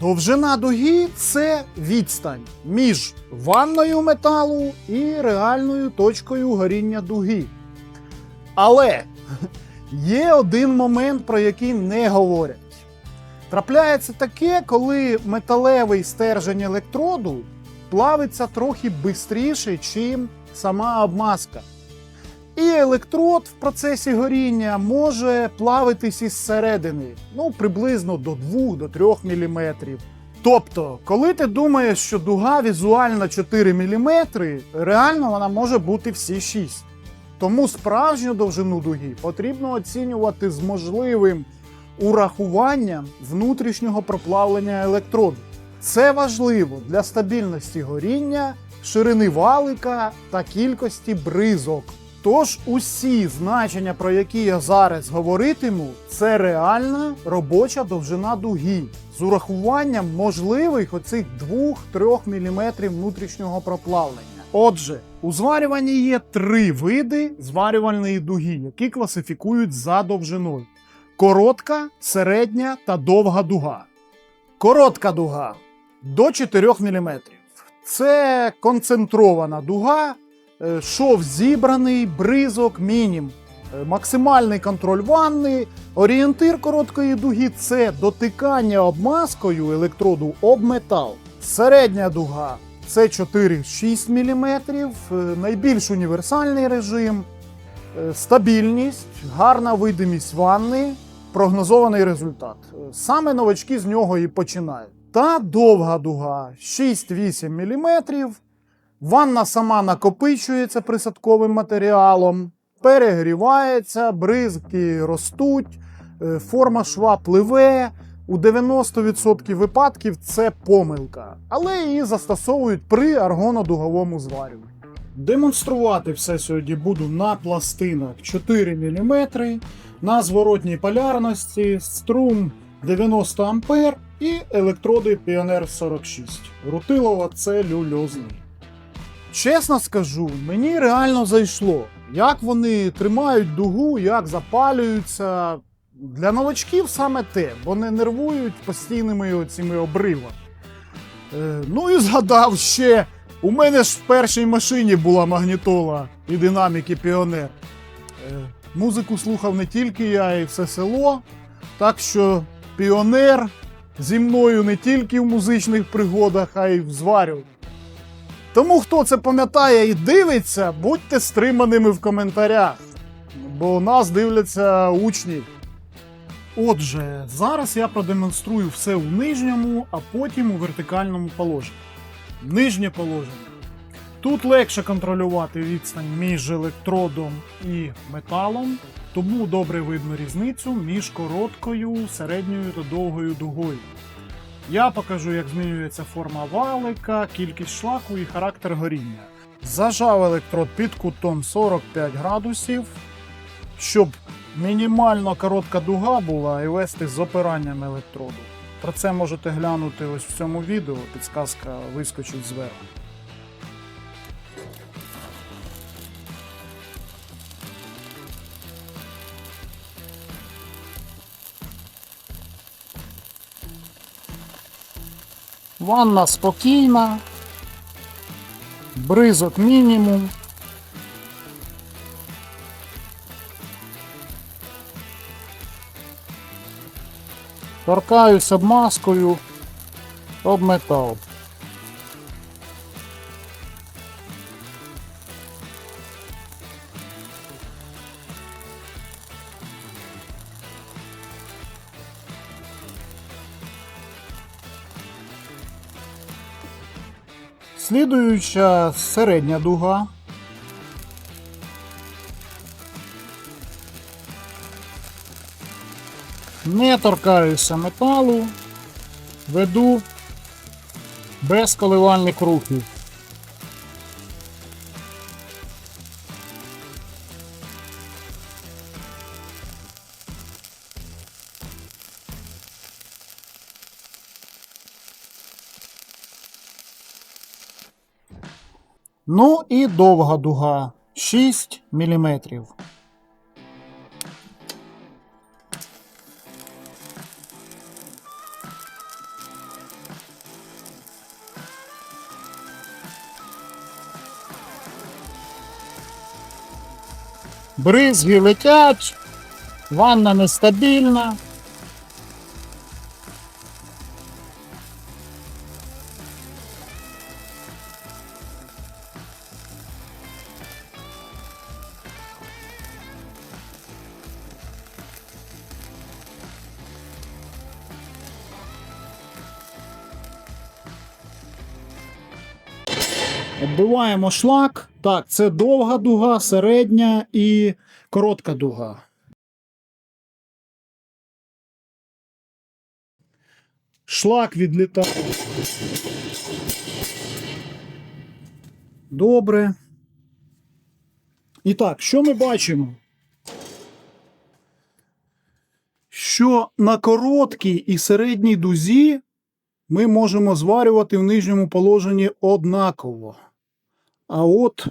Довжина дуги це відстань між ванною металу і реальною точкою горіння дуги. Але є один момент, про який не говорять. Трапляється таке, коли металевий стержень електроду плавиться трохи швидше, чим сама обмазка. І електрод в процесі горіння може плавитись із середини, ну приблизно до 2-3 мм. Тобто, коли ти думаєш, що дуга візуально 4 мм, реально вона може бути всі 6. Тому справжню довжину дуги потрібно оцінювати з можливим урахуванням внутрішнього проплавлення електроду. Це важливо для стабільності горіння, ширини валика та кількості бризок. Тож усі значення, про які я зараз говоритиму, це реальна робоча довжина дуги з урахуванням можливих оцих 2-3 мм внутрішнього проплавлення. Отже, у зварюванні є три види зварювальної дуги, які класифікують за довжиною: коротка, середня та довга дуга. Коротка дуга до 4 мм. Це концентрована дуга, шов зібраний, бризок, мінім. Е, Максимальний контроль ванни, орієнтир короткої дуги це дотикання обмазкою електроду об метал. Середня дуга це 4-6 мм, е, найбільш універсальний режим, е, стабільність, гарна видимість ванни, прогнозований результат. Е, Саме новачки з нього і починають. Та довга дуга 6-8 мм. Ванна сама накопичується присадковим матеріалом, перегрівається, бризки ростуть, е, форма шва пливе. У 90% випадків це помилка, але її застосовують при аргонодуговому зварюванні. Демонструвати все сьогодні буду на пластинах 4 мм, на зворотній полярності, струм 90 А і електроди Pioneer 46. Рутилова це люльозний. Чесно скажу, мені реально зайшло. Як вони тримають дугу, як запалюються. Для новачків саме те, бо не нервують постійними оціми обривами. Е, ну і згадав ще, у мене ж в першій машині була магнітола і динаміки Піонер. Е, музику слухав не тільки я, і все село. Так що Піонер зі мною не тільки в музичних пригодах, а й в зварюванні. Тому хто це пам'ятає і дивиться, будьте стриманими в коментарях, бо нас дивляться учні. Отже, зараз я продемонструю все у нижньому, а потім у вертикальному положенні. Нижнє положення. Тут легше контролювати відстань між електродом і металом, тому добре видно різницю між короткою, середньою та довгою дугою. Я покажу, як змінюється форма валика, кількість шлаку і характер горіння. Зажав електрод під кутом 45 градусів, щоб мінімально коротка дуга була і вести з опиранням електроду. Про це можете глянути ось в цьому відео, підсказка вискочить зверху. Ванна спокійна, бризок мінімум. Торкаюсь обмазкою об метал. Слідуюча середня дуга. Не торкаюся металу, веду без коливальних рухів. Ну і довга дуга 6 мм. Бризги летять, ванна нестабільна. Оббиваємо шлак. Так, це довга дуга, середня і коротка дуга. Шлак відлітає. Добре. І так, що ми бачимо? Що на короткій і середній дузі ми можемо зварювати в нижньому положенні однаково. А от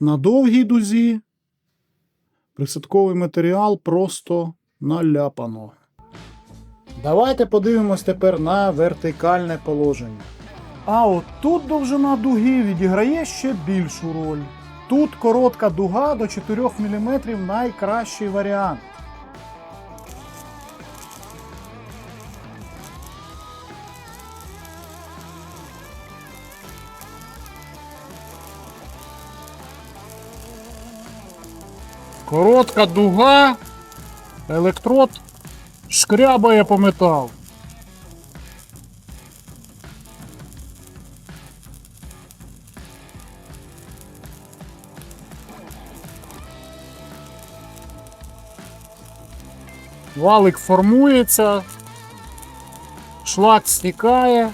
на довгій дузі присадковий матеріал просто наляпано. Давайте подивимось тепер на вертикальне положення. А от тут довжина дуги відіграє ще більшу роль. Тут коротка дуга до 4 мм найкращий варіант. Коротка дуга, електрод шкрябає по металу. Валик формується, шлак стікає.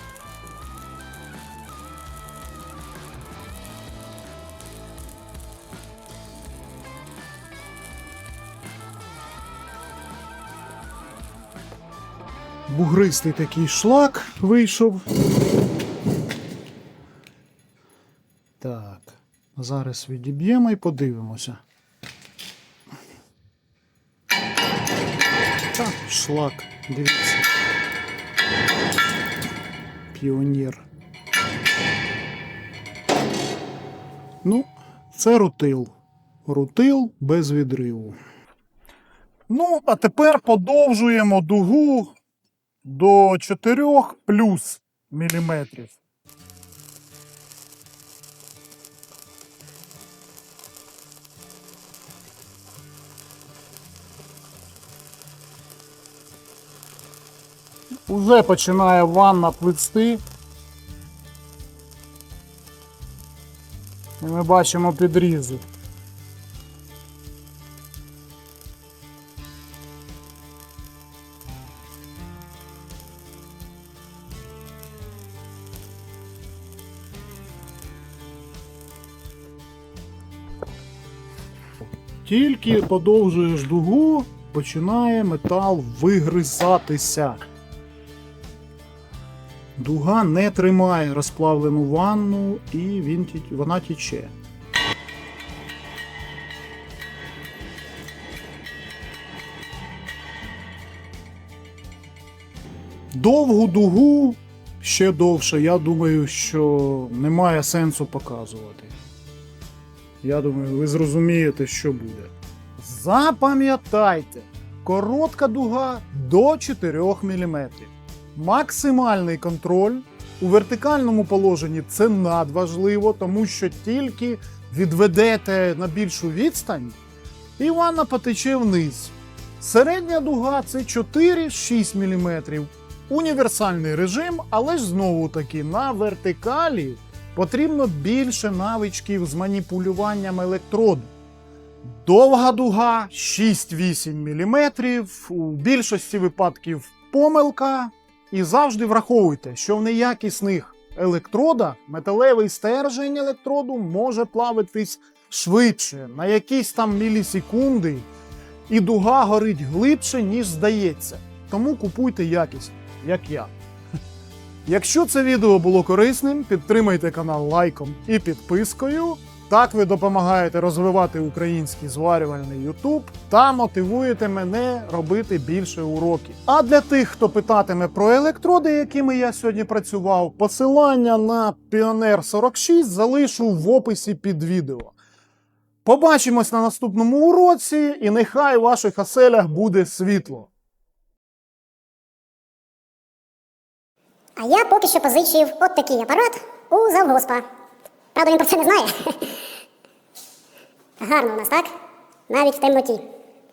Бугристий такий шлак вийшов. Так, зараз відіб'ємо і подивимося. Так, шлак, дивіться. Піонір. Ну, це рутил. Рутил без відриву. Ну, а тепер подовжуємо дугу до 4 плюс міліметрів. Уже починає ванна плисти. І ми бачимо підрізи. Тільки подовжуєш дугу, починає метал вигризатися. Дуга не тримає розплавлену ванну і він, вона тіче. Довгу дугу ще довше, я думаю, що немає сенсу показувати. Я думаю, ви зрозумієте, що буде. Запам'ятайте, коротка дуга до 4 мм. Максимальний контроль у вертикальному положенні це надважливо, тому що тільки відведете на більшу відстань, і ванна потече вниз. Середня дуга це 4-6 мм. Універсальний режим, але ж знову таки на вертикалі потрібно більше навичків з маніпулюванням електроду. Довга дуга 6-8 мм. У більшості випадків помилка. І завжди враховуйте, що в неякісних електродах металевий стержень електроду може плавитись швидше, на якісь там мілісекунди, і дуга горить глибше, ніж здається. Тому купуйте якість, як я. Якщо це відео було корисним, підтримайте канал лайком і підпискою. Так ви допомагаєте розвивати український зварювальний YouTube та мотивуєте мене робити більше уроків. А для тих, хто питатиме про електроди, якими я сьогодні працював, посилання на Pioneer 46 залишу в описі під відео. Побачимось на наступному уроці, і нехай у ваших оселях буде світло. А я поки що позичив от такий апарат у завгоспа. Правда, він про це не знає. Гарно у нас, так? Навіть в темноті.